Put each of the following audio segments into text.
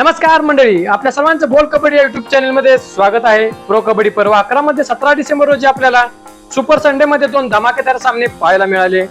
नमस्कार मंडळी आपल्या सर्वांचं बोल कबड्डी या युट्यूब चॅनलमध्ये स्वागत आहे. प्रो कबड्डी पर्व अकरा मध्ये सतरा डिसेंबर रोजी आपल्याला सुपर संडे मध्ये दोन धमाकेदार सामने पाहायला मिळाले.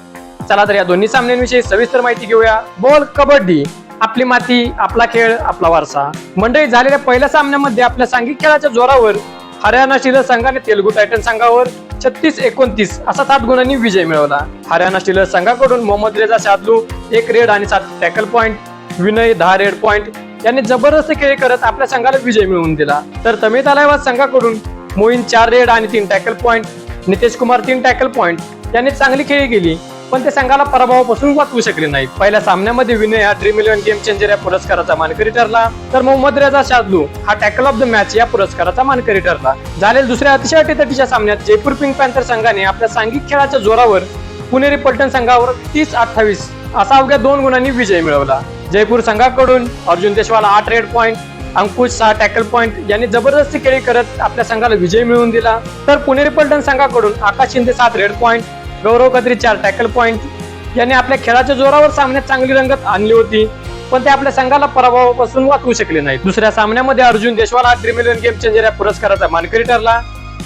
चला तर या दोन्ही सामन्यांविषयी सविस्तर माहिती घेऊया. बोल कबड्डी आपली माती आपला खेळ आपला वारसा. मंडळी झालेल्या पहिल्या सामन्यामध्ये आपल्या सांघिक खेळाच्या जोरावर हरियाणा स्टीलर संघाने तेलुगू टायटन संघावर छत्तीस एकोणतीस असा सात गुणांनी विजय मिळवला. हरियाणा स्टीलर संघाकडून मोहम्मद रेजा शादलू एक रेड आणि सात टॅकल पॉइंट विनय दहा रेड पॉइंट यांनी जबरदस्त खेळ करत आपल्या संघाला विजय मिळवून दिला. तर तमिळ तालायवाद संघाकडून मोईन चार रेड आणि तीन टॅकल पॉइंट नितेश कुमार तीन टॅकल पॉइंट यांनी चांगली खेळी केली पण ते संघाला पराभवापासून वाचवू शकले नाही पहिल्या सामन्यामध्ये विनय हा ड्रीम इलेव्हन गेम चेंजर या पुरस्काराचा मानकरी ठरला तर मोहम्मद रेजा शादलू हा टॅकल ऑफ द मॅच या पुरस्काराचा मानकरी ठरला. झालेल्या दुसऱ्या अतिशय अटीतटीच्या सामन्यात जयपूर पिंक पॅन्थर संघाने आपल्या सांघिक खेळाच्या जोरावर पुणेरी पलटण संघावर तीस अठ्ठावीस असा अवघ्या दोन गुणांनी विजय मिळवला. जयपूर संघाकडून अर्जुन देशवाला आठ रेड पॉइंट अंकुश सहा टॅकल पॉइंट यांनी जबरदस्ती खेळी करत आपल्या संघाला विजय मिळवून दिला. तर पुणेरी पलटण संघाकडून आकाश शिंदे सात रेड पॉइंट गौरव कत्री चार टॅकल पॉइंट यांनी आपल्या खेळाच्या जोरावर सामन्यात चांगली रंगत आणली होती पण ते आपल्या संघाला पराभवापासून वाचवू शकले नाही दुसऱ्या सामन्यामध्ये Arjun Deshwal dream eleven game changer या पुरस्काराचा मानकरी ठरला.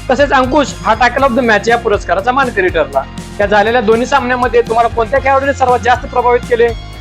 तसेच अंकुश हा टॅकल ऑफ द मॅच या पुरस्काराचा मानकरी ठरला. या झालेल्या दोन्ही सामन्यामध्ये तुम्हाला कोणत्या खेळाडूने सर्वात जास्त प्रभावित केले?